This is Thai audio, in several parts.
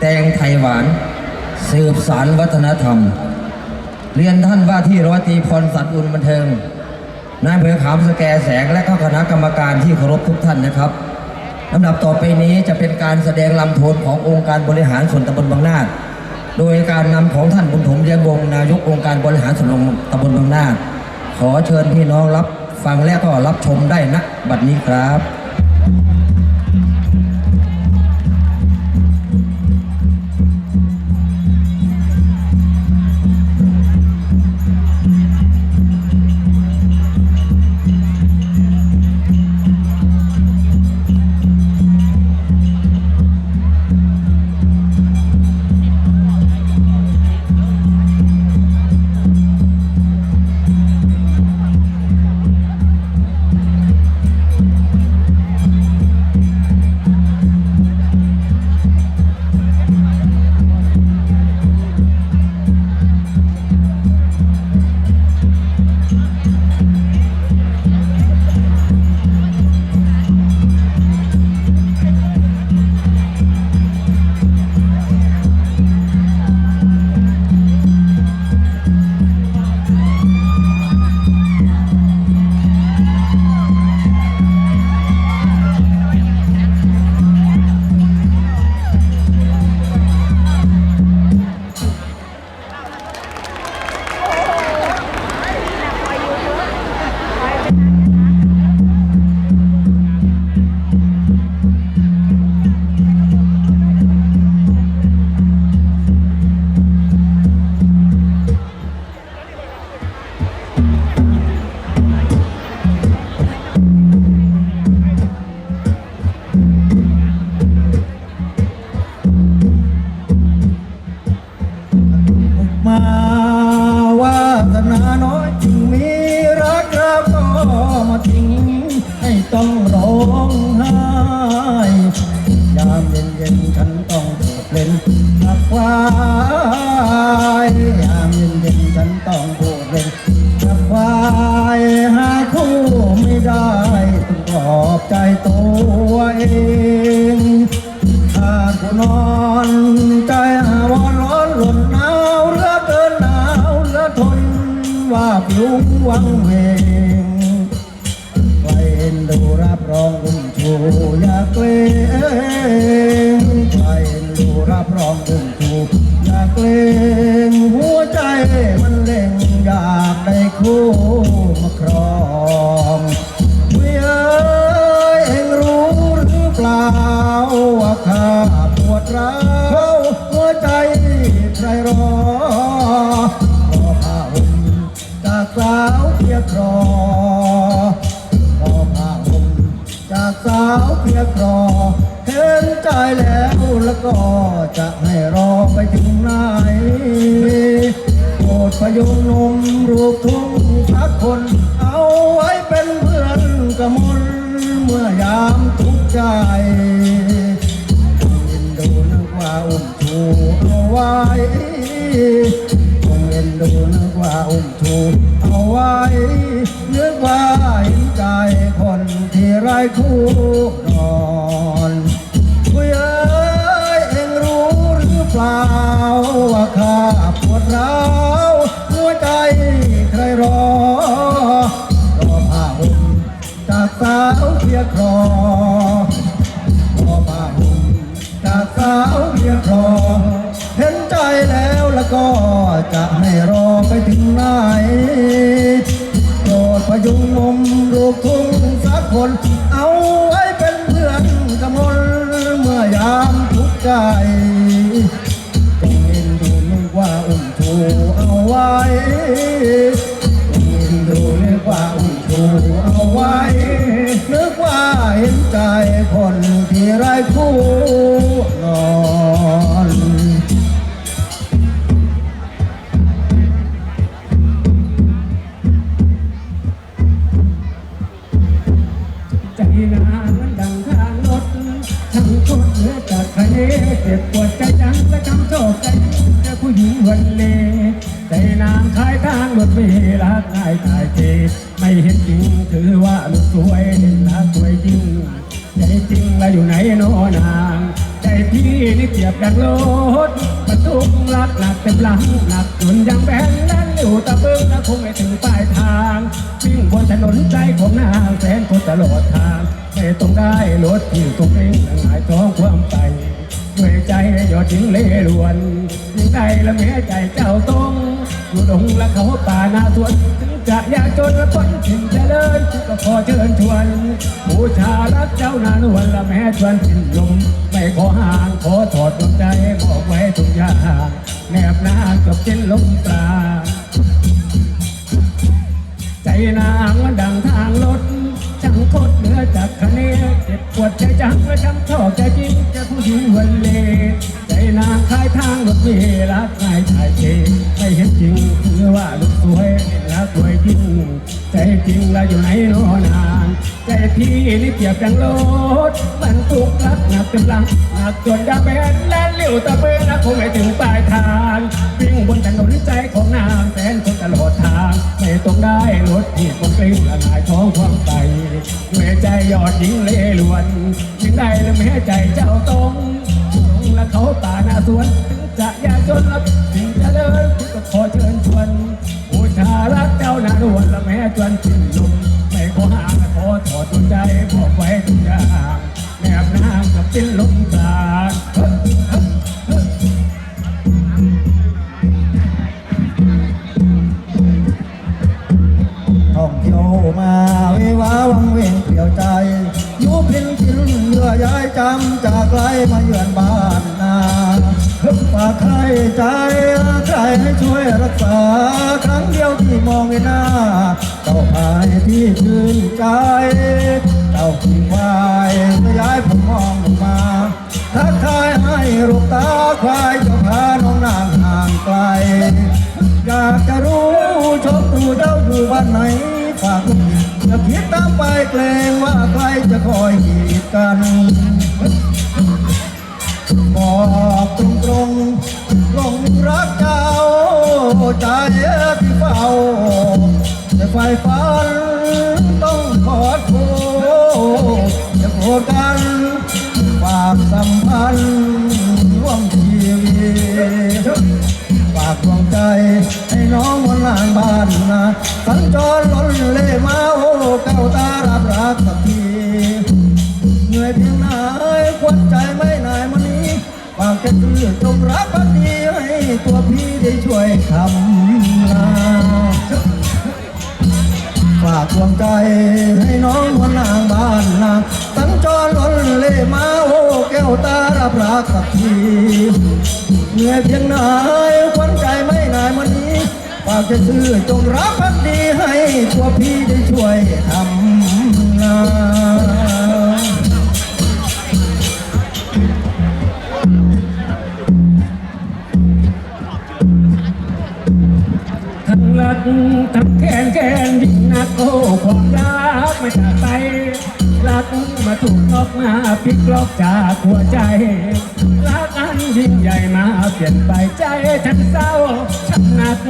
แตงไทยหวาน สืบสารวัฒนธรรม เรียนท่านว่าที่ร้อยตีพรสัตว์อุ่นบันเทิงนายอำเภอขามสแกแสงและก็คณะกรรมการที่เคารพทุกท่านนะครับลำดับต่อไปนี้จะเป็นการแสดงลำโทนขององค์การบริหารส่วนตำบลบางนาดโดยการนำของท่านบุญถมเลี้ยงวงศ์นายกองค์การบริหารส่วนตำบลบางนาดขอเชิญพี่น้องรับฟังและก็รับชมได้ณบัดนี้ครับ เวงใครเอ็นดูรับรองอุ้มชูอยากเกรงใครเอ็นดูรับรองอุ้มชูอยากเกรงหัวใจมันเล่งอยากได้คู่มาครองเมื่อเองรู้หรือเปล่าว่าข้าปวดร้าวหัวใจใครรอ เพียครอเห็นใจแล้วแล้วก็จะให้รอไปถึงไหนโปรดพยุงนมรูปทุ่งสักคน เอาไว้เป็นเพื่อนกระมนเมื่อยามทุกข์ใจคงเอ็นดูนึกว่าอุ้มชูเอาไว้คงเอ็นดูนึกว่าอุ้มชู เอาไว้นึกว่าเห็นใจคนที่ไร้คู่นอนคุยเอ้ยเองรู้หรือเปล่า ว่าข้าปวดร้าวหัวใจใครรอ รอผ้าห่มจากสาวเพียครอรอผ้าห่มจากสาวเพียครอเห็นใจแล้วแล้วก็จะให้รอ ไปถึงไหนโปรดพยุงนมรูปทุ่งสักคน เอาไว้เป็นเพื่อนกำมลเมื่อยามทุกข์ใจจงเอ็นดูนึกว่าอุ้มชูเอาไว้จงเอ็นดูนึกว่าอุ้มชูเอาไว้ นึกว่าเห็นใจคนที่ไร้คู่นอน รักสวยจริงใจจริงแล้วอยู่ไหนโนนางใจพี่นี่เปรียบดังรถบรรทุกรักหนักเต็มหลังหนักจนยังแบนนั้นอยู่ตะเบิงและคงไม่ถึงปลายทางวิ่งบนถนนใจของนางแสนคนตลอดทางไม่ต้องได้รถที่ตรงเองหงายท้องความไปด้วยใจยอดหญิงเล่รวนยิ่งได้ละแม่ใจเจ้าตรงอยู่ดงและเขาป่านาสวน จะยากจนและพ้นถิ่นเจริญก็ขอเชิญชวนบูชารักเจ้านานวันละแม่ชวนถิ่นลมไม่ขอห่างขอถอดดวงใจบอกไว้ทุกอย่างแนบน้ากับเช่นลมปราใจนางว่าดังทางรถช่างโคตรเหนือจากคะเนเจ็บปวดใจจังและช้ำชอบใจจริงจะผู้หญิงวันเลใจนางคายทางรถเมล์รักง่ายชายเทไม่เห็นจริงคือว่าลูกสวย จริงใจจริงแล้วอยู่ไหนโนนานใจพี่นี่เปียบดังรถมันทุกรักหนักเต็มหลังหนักจนยาแบนและเลี้ยวตะเบือและคงไม่ถึงปลายทางวิ่งบนถนนใจของนางแสนคนตลอดทางไม่ต้องได้รถที่คงกลิ้งละลายท้องความไปด้วยใจยอดหญิงเล่ลวนยิ่งได้และแม้ใจเจ้าตรงลงและเขาป่าหน้าสวนถึงจะยากจนและำจากไกลมาเยือนบ้านนาฝากใครใจใครให้ช่วยรักษา ครั้งเดียวที่มองเห็นหน้า เจ้าพายที่ชื่นใจ เจ้าขี้ควายก็ย้ายผมมองลงมาทักทายให้รูปตาควายจ้าพาน้องนางห่างไกล อยากจะรู้ชมตูเจ้าอยู่บ้านไหนฝากลูกอย่าคิดตามไปเกรงว่าใครจะคอยกีดกัน แต่ไฟฝันต้องขอโทษจะโกรธกันฝากสัมพันธ์ร่วมชีวิตฝากดวงใจให้น้องวันลางบ้านนะสัญจรล้นเล่มาโอ้เก้าตารับรักสักทีเหนื่อยเพียงไหนควัญใจไม่นายมันนี้ฝากจะซื้อจงรักพักดีให้ตัวพี่ได้ช่วยทำนาากควงใจ ให้น้องวันนางบ้านนาสัญจรล้นเล่มาโอ้แก้วตารับรักสักทีเหนื่อยเพียงไหนควันใจไม่นายมันนี้ฝากจะซื้อจงรักพักดีให้ตัวพี่ได้ช่วยทำนา งนักโอ้ความรักไม่จากไปรักมาถูกล็อกมาพลิกล็อกจากหัวใจรักอันยิ่งใหญ่มาเปลี่ยนไปใจฉันเศร้าช้ำหนัก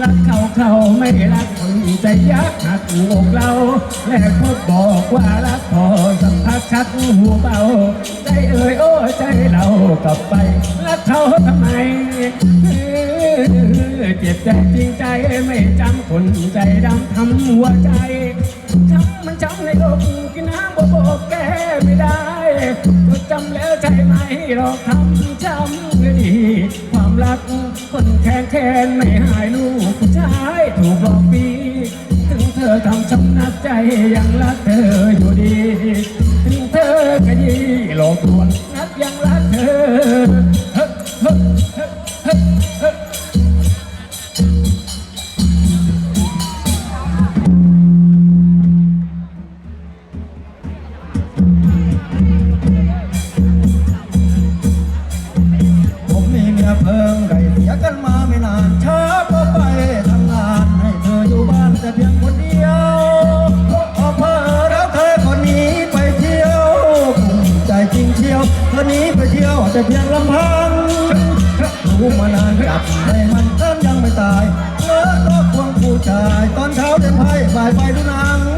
รักเขาเขาไม่รักคนใจยักหักอกเราและพบบอกว่ารักพอสักพักชักหูเบาใจเอ่ยโอ้ใจเรากลับไปรักเขาทำไม เจ็บใจจริงใจไม่จำคนใจดำทำหัวใจช้ำมันช้ำในอกกินน้ำบ่บอกแก้ไม่ได้ก็จำแล้วใจไหมเราทำช้ำเลยดีความรักคนแค้นแค้นไม่หายลูกผู้ชายถูกหลอกปีถึงเธอทำช้ำนักใจยังรักเธออยู่ดี ถึงเธอก็ยีหลอกลวงนักยัง มีเมียเพิ่งได้เสียกันมาไม่นานช้าก็ไปทำงานให้เธออยู่บ้านแต่เพียงคนเดียวพอเพอแล้วเธอคนนี้ไปเที่ยวภูมิใจจริงเที่ยวเธอหนี้ไปเที่ยวแต่เพียงลำพังรู้มานานจับให้มันเต้นยังไม่ตายเลิกก็ควงผู้ชายตอนเช้าเล่นไพ่บ่ายไปดูนัง